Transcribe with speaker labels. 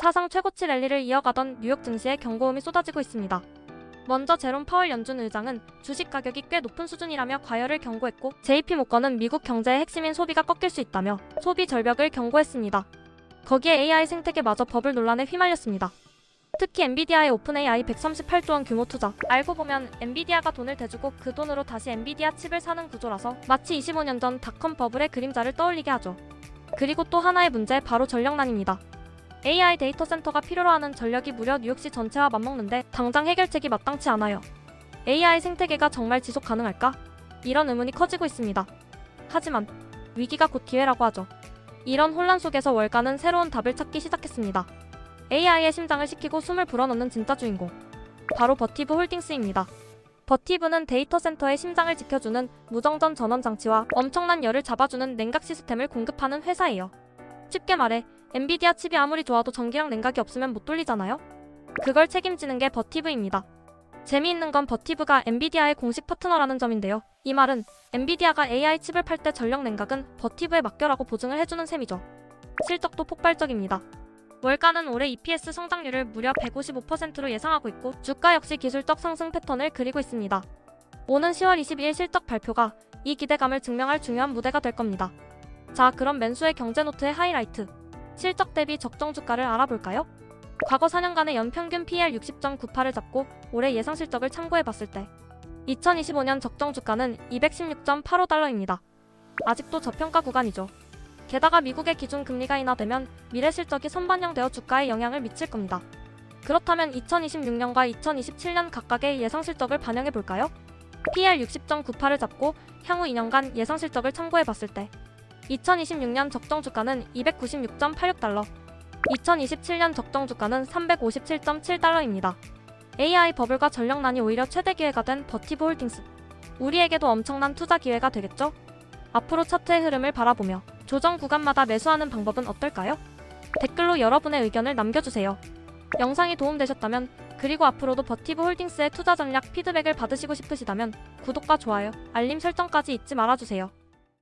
Speaker 1: 사상 최고치 랠리를 이어가던 뉴욕 증시에 경고음이 쏟아지고 있습니다. 먼저 제롬 파월 연준 의장은 주식 가격이 꽤 높은 수준이라며 과열을 경고했고 JP 모건은 미국 경제의 핵심인 소비가 꺾일 수 있다며 소비 절벽을 경고했습니다. 거기에 AI 생태계마저 버블 논란에 휘말렸습니다. 특히 엔비디아의 오픈 AI 138조 원 규모 투자. 알고 보면 엔비디아가 돈을 대주고 그 돈으로 다시 엔비디아 칩을 사는 구조라서 마치 25년 전 닷컴 버블의 그림자를 떠올리게 하죠. 그리고 또 하나의 문제 바로 전력난입니다. AI 데이터 센터가 필요로 하는 전력이 무려 뉴욕시 전체와 맞먹는데 당장 해결책이 마땅치 않아요. AI 생태계가 정말 지속 가능할까? 이런 의문이 커지고 있습니다. 하지만 위기가 곧 기회라고 하죠. 이런 혼란 속에서 월가는 새로운 답을 찾기 시작했습니다. AI의 심장을 시키고 숨을 불어넣는 진짜 주인공. 바로 버티브 홀딩스입니다. 버티브는 데이터 센터의 심장을 지켜주는 무정전 전원 장치와 엄청난 열을 잡아주는 냉각 시스템을 공급하는 회사예요. 쉽게 말해 엔비디아 칩이 아무리 좋아도 전기랑 냉각이 없으면 못 돌리잖아요? 그걸 책임지는 게 버티브입니다. 재미있는 건 버티브가 엔비디아의 공식 파트너라는 점인데요. 이 말은 엔비디아가 AI 칩을 팔 때 전력 냉각은 버티브에 맡겨라고 보증을 해주는 셈이죠. 실적도 폭발적입니다. 월가는 올해 EPS 성장률을 무려 155%로 예상하고 있고 주가 역시 기술적 상승 패턴을 그리고 있습니다. 오는 10월 22일 실적 발표가 이 기대감을 증명할 중요한 무대가 될 겁니다. 자, 그럼 맨수의 경제노트의 하이라이트. 실적 대비 적정 주가를 알아볼까요? 과거 4년간의 연평균 PL 60.98을 잡고 올해 예상 실적을 참고해 봤을 때 2025년 적정 주가는 216.85달러입니다. 아직도 저평가 구간이죠. 게다가 미국의 기준 금리가 인하되면 미래 실적이 선반영되어 주가에 영향을 미칠 겁니다. 그렇다면 2026년과 2027년 각각의 예상 실적을 반영해 볼까요? PL 60.98을 잡고 향후 2년간 예상 실적을 참고해 봤을 때 2026년 적정 주가는 296.86달러, 2027년 적정 주가는 357.7달러입니다. AI 버블과 전력난이 오히려 최대 기회가 된 버티브 홀딩스. 우리에게도 엄청난 투자 기회가 되겠죠? 앞으로 차트의 흐름을 바라보며 조정 구간마다 매수하는 방법은 어떨까요? 댓글로 여러분의 의견을 남겨주세요. 영상이 도움되셨다면 그리고 앞으로도 버티브 홀딩스의 투자 전략 피드백을 받으시고 싶으시다면 구독과 좋아요, 알림 설정까지 잊지 말아주세요.